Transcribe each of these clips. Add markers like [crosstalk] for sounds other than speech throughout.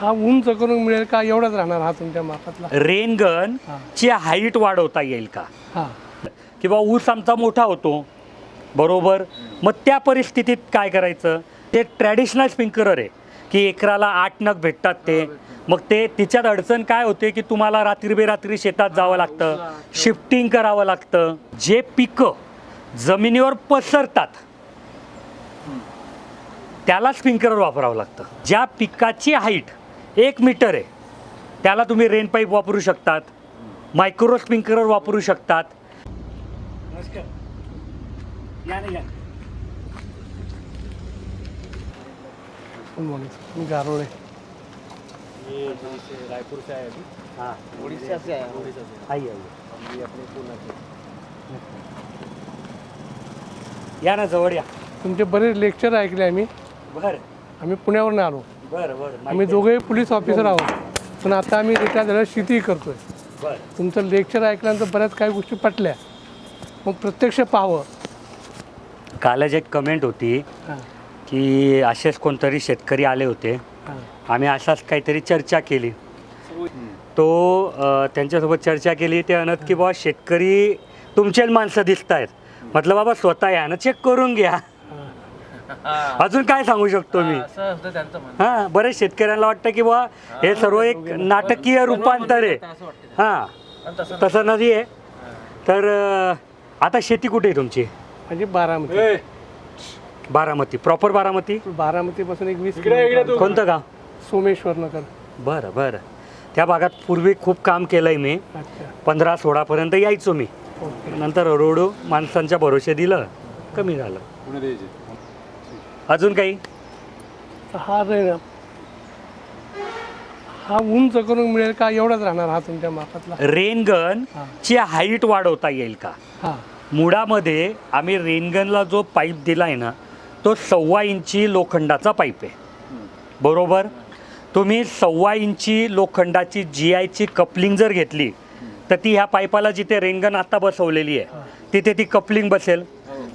हा उंच करून मिळेल का? एवढाच राहणार हा तुमच्या मापातला. रेनगन ची हाईट वाढवता येईल का? हा. किंवा ऊस आमचा मोठा होतो. बरोबर? मग त्या परिस्थितीत काय करायचं? ते ट्रॅडिशनल स्प्रिंकलर आहे की एकराला आठ नग भेटतात ते. मग ते तिच्यात अडचण काय होते की तुम्हाला रात्री बेरात्री शेतात जावं लागतं शिफ्टिंग करावं लागतं. जे पिकं जमिनीवर पसरतात त्याला स्प्रिंकलर वापरावं लागतं. ज्या पिकाची हाईट एक मीटर आहे. त्याला तुम्ही रेन पाईप वापरू शकतात मायक्रो स्प्रिंकलर वापरू शकतात. गारोळे. रायपुर से हां. से से आई आई. अपने या ना जवळ या. तुमचे बरेच लेक्चर ऐकले आम्ही. बर. आम्ही पुण्यावरून आलो. बर बर. आम्ही दोघेही पोलीस ऑफिसर आहोत. पण आता आम्ही रिटायर झाल्यावर शेती करतोय. बर. तुमचं लेक्चर ऐकल्यानंतर बऱ्याच काही गोष्टी पटल्या. मग प्रत्यक्ष पाहावं. कालच एक कमेंट होती हां. की असेच कोणतरी शेतकरी आले होते. हां. आम्ही असाच काहीतरी चर्चा केली. तो अ, त्यांच्यासोबत चर्चा केली. ते म्हणत की बाबा शेतकरी तुमचेच माणसं दिसत आहेत म्हटलं बाबा स्वतः या ना चेक करून घ्या. [laughs] अजून काय सांगू शकतो मी? असं होतं त्यांचं म्हणणं. हां बरेच शेतकऱ्यांना वाटतं की बा हे सर्व एक नाटकीय रूपांतर आहे. असं वाटतं. हां पण तसं तसं नाही आहे. तर अ, आता शेती कुठे आहे तुमची? म्हणजे बारामती. बारामती. प्रॉपर बारामती? बारामतीपासून एक वीस किलोमीटर. कोणतं गाव? सोमेश्वर नगर बरं बरं. त्या भागात पूर्वी खूप काम केलं आहे मी. अच्छा. पंधरा सोळापर्यंत यायचो मी. ओके. नंतर हळूहळू माणसांच्या भरोसे दिलं कमी झालं. अजून काही? हा रे हा उंच करून मिळेल का एवढाच राहणार हा तुमच्या मापातला? रेनगन हां. ची हाईट वाढवता येईल का? हां. मुळामध्ये आम्ही रेनगनला जो पाईप दिला आहे ना तो सव्वा इंची लोखंडाचा पाईप आहे. बरोबर? तुम्ही सव्वा इंची लोखंडाची जी आयची कपलिंग जर घेतली तर ती ह्या पाईपाला जिथे रेनगन आता बसवलेली आहे तिथे ती कपलिंग बसेल.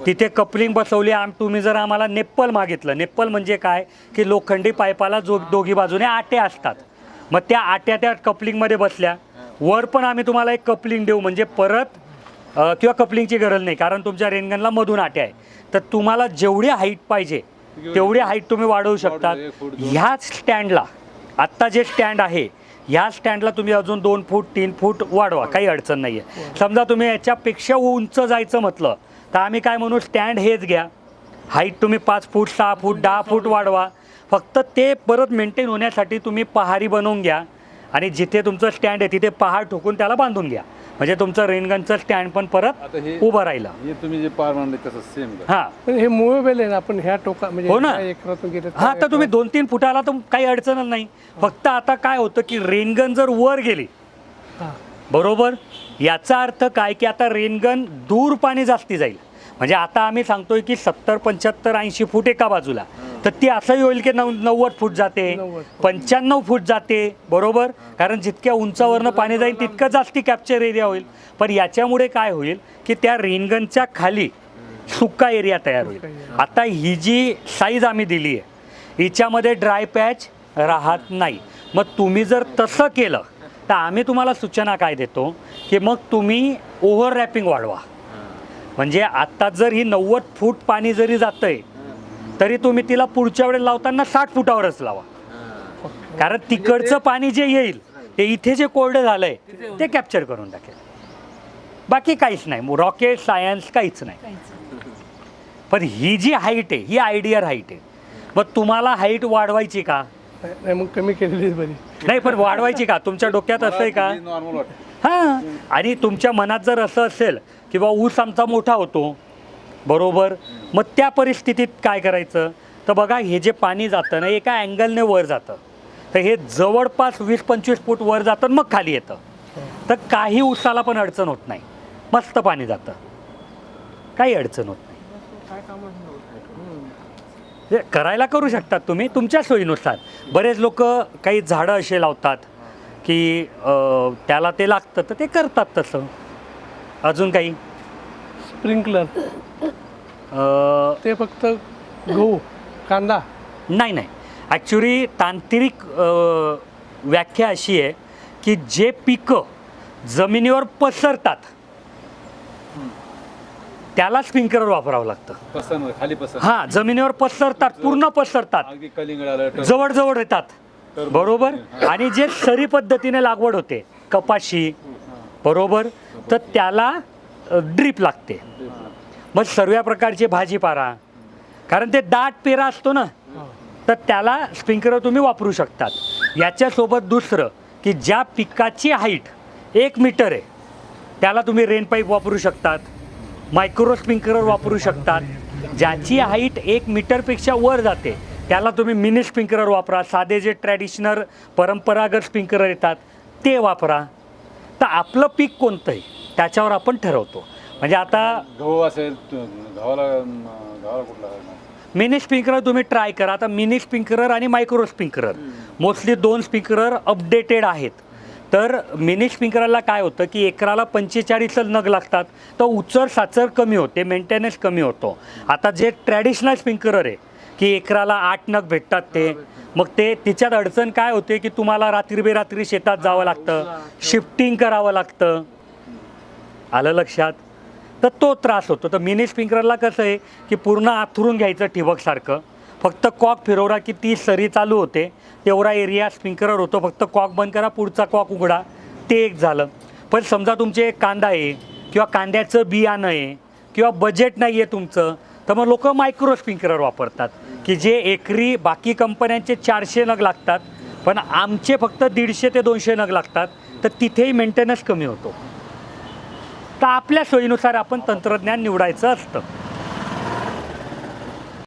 तिथे कपलिंग बसवली आम तुम्ही जर आम्हाला नेप्पल मागितलं नेप्पल म्हणजे काय? की लोखंडी पाईपाला जो दोघी बाजूने आटे असतात. मग त्या आट्या त्या कपलिंगमध्ये बसल्या. वर पण आम्ही तुम्हाला एक कपलिंग देऊ म्हणजे परत किंवा कपलिंगची गरज नाही कारण तुमच्या रेनगनला मधून आट्या आहे तर तुम्हाला जेवढी हाईट पाहिजे तेवढी हाईट तुम्ही वाढवू शकतात ह्याच स्टँडला आत्ता जे स्टँड आहे ह्या स्टँडला तुम्ही अजून दोन फूट तीन फूट वाढवा काही अडचण नाही आहे समजा तुम्ही याच्यापेक्षा उंच जायचं म्हटलं तर आम्ही काय म्हणू स्टँड हेच घ्या. हाईट तुम्ही पाच फूट सहा फूट दहा फूट वाढवा. फक्त ते परत मेंटेन होण्यासाठी तुम्ही पहारी बनवून घ्या. आणि जिथे तुमचं स्टँड आहे तिथे पहाड ठोकून त्याला बांधून घ्या. म्हणजे तुमचं रेनगनचं स्टँड पण परत उभं राहिलं. हे तुम्ही जे पार मांडले तसं सेम का हां. पण हे मुवेबल आहे ना आपण ह्या टोका म्हणजे हो ना. ह्या एकरातून गेले हा तर तुम्ही दोन तीन फुटाला तर काही अडचणच नाही. फक्त आता काय होतं की रेनगन जर वर गेली हां. बरोबर? याचा अर्थ काय की आता रेनगन दूर पाणी जास्ती जाईल. म्हणजे आता आम्ही सांगतोय की सत्तर पंच्याहत्तर ऐंशी फूट एका बाजूला. तर ती असंही होईल की नऊ नव्वद फूट जाते पंच्याण्णव फूट जाते बरोबर? कारण जितक्या उंचावरनं पाणी जाईल तितकं जास्ती कॅप्चर एरिया होईल. पण याच्यामुळे काय होईल की त्या रेनगनच्या खाली सुका एरिया तयार होईल. आता ही जी साईज आम्ही दिली आहे हिच्यामध्ये ड्राय पॅच राहत नाही. मग तुम्ही जर तसं केलं तर आम्ही तुम्हाला सूचना काय देतो की मग तुम्ही ओव्हर रॅपिंग वाढवा. म्हणजे आत्ता जर ही नव्वद फूट पाणी जरी जातंय तरी तुम्ही तिला पुढच्या वेळेला लावताना साठ फुटावरच लावा. कारण तिकडचं पाणी जे येईल ते इथे जे कोरडं झालंय ते कॅप्चर करून टाकेल. बाकी काहीच नाही. रॉकेट सायन्स काहीच नाही. पण ही जी हाईट आहे ही आयडियल हाईट आहे. मग तुम्हाला हाईट वाढवायची का? नाही मग कमी केलेलीच बरी. नाही पण वाढवायची का? तुमच्या डोक्यात असं आहे का? नॉर्मल वाटतं. हां. आणि तुमच्या मनात जर असं असेल की बा ऊस आमचा मोठा होतो बरोबर? मग त्या परिस्थितीत काय करायचं? तर बघा हे जे पाणी जातं ना एका अँगलने वर जातं. तर हे जवळपास वीस पंचवीस फूट वर जातं आणि मग खाली येतं. तर काही ऊसाला पण अडचण होत नाही. मस्त पाणी जातं. काही अडचण होत नाही. हे करायला करू शकतात तुम्ही तुमच्या सोयीनुसार. बरेच लोक काही झाडं असे लावतात की अं, त्याला ते लागतं तर ते करतात तसं. अजून काही? स्प्रिंकलर. अं, ते फक्त गहू कांदा. नाही नाही. ॲक्च्युली तांत्रिक अ, व्याख्या अशी आहे की जे पिकं जमिनीवर पसरतात त्याला स्प्रिंकलर वापरावं लागतं. खाली हां जमिनीवर पसरतात पूर्ण पसरतात. अगदी कलिंगड आलं टर- जवळजवळ येतात. बरोबर? आणि जे सरी पद्धतीने लागवड होते कपाशी बरोबर? तर त्याला ड्रीप लागते. मग सर्व प्रकारचे भाजीपाला कारण ते दाट पेरा असतो ना तर त्याला स्प्रिंकलर तुम्ही वापरू शकतात. याच्यासोबत दुसरं की ज्या पिकाची हाईट एक मीटर आहे त्याला तुम्ही रेन पाईप वापरू शकतात. मायक्रो स्प्रिंकलर वापरू शकतात. ज्याची हाईट एक मीटरपेक्षा वर जाते त्याला तुम्ही मिनी स्प्रिंकलर वापरा. साधे जे ट्रॅडिशनल परंपरागत स्प्रिंकलर येतात ते वापरा. तर आपलं पीक कोणतं आहे त्याच्यावर आपण ठरवतो. म्हणजे आता गहू असेल गव्हाला गव्हाला कुठला? मिनी स्प्रिंकलर तुम्ही ट्राय करा. आता मिनी स्प्रिंकलर आणि मायक्रो स्प्रिंकलर मोस्टली दोन स्प्रिंकलर अपडेटेड आहेत. तर मिनी स्प्रिंकलरला काय होतं की एकराला पंचेचाळीस नग लागतात तर उचर साचर कमी होते मेंटेनन्स कमी होतो. आता जे ट्रॅडिशनल स्पिंकरर आहे की एकराला आठ नग भेटतात ते मग ते तिच्यात अडचण काय होते की तुम्हाला रात्री बेरात्री शेतात जावं लागतं शिफ्टिंग करावं लागतं. आलं लक्षात? तर तो त्रास होतो. तर मिनी स्प्रिंकलरला कसं आहे की पूर्ण आथरून घ्यायचं ठिबकसारखं फक्त कॉक फिरवला की ती सरी चालू होते. तेवढा एरिया स्प्रिंकलर होतो. फक्त कॉक बंद करा पुढचा कॉक उघडा. ते एक झालं. पण समजा तुमचे कांदा आहे किंवा कांद्याचं बियाणं आहे किंवा बजेट नाही आहे तुमचं तर मग लोक मायक्रो स्प्रिंकलर वापरतात. की जे एकरी बाकी कंपन्यांचे चारशे नग लागतात पण आमचे फक्त दीडशे ते दोनशे नग लागतात तर तिथेही मेंटेनन्स कमी होतो. तर आपल्या सोयीनुसार आपण तंत्रज्ञान निवडायचं असतं.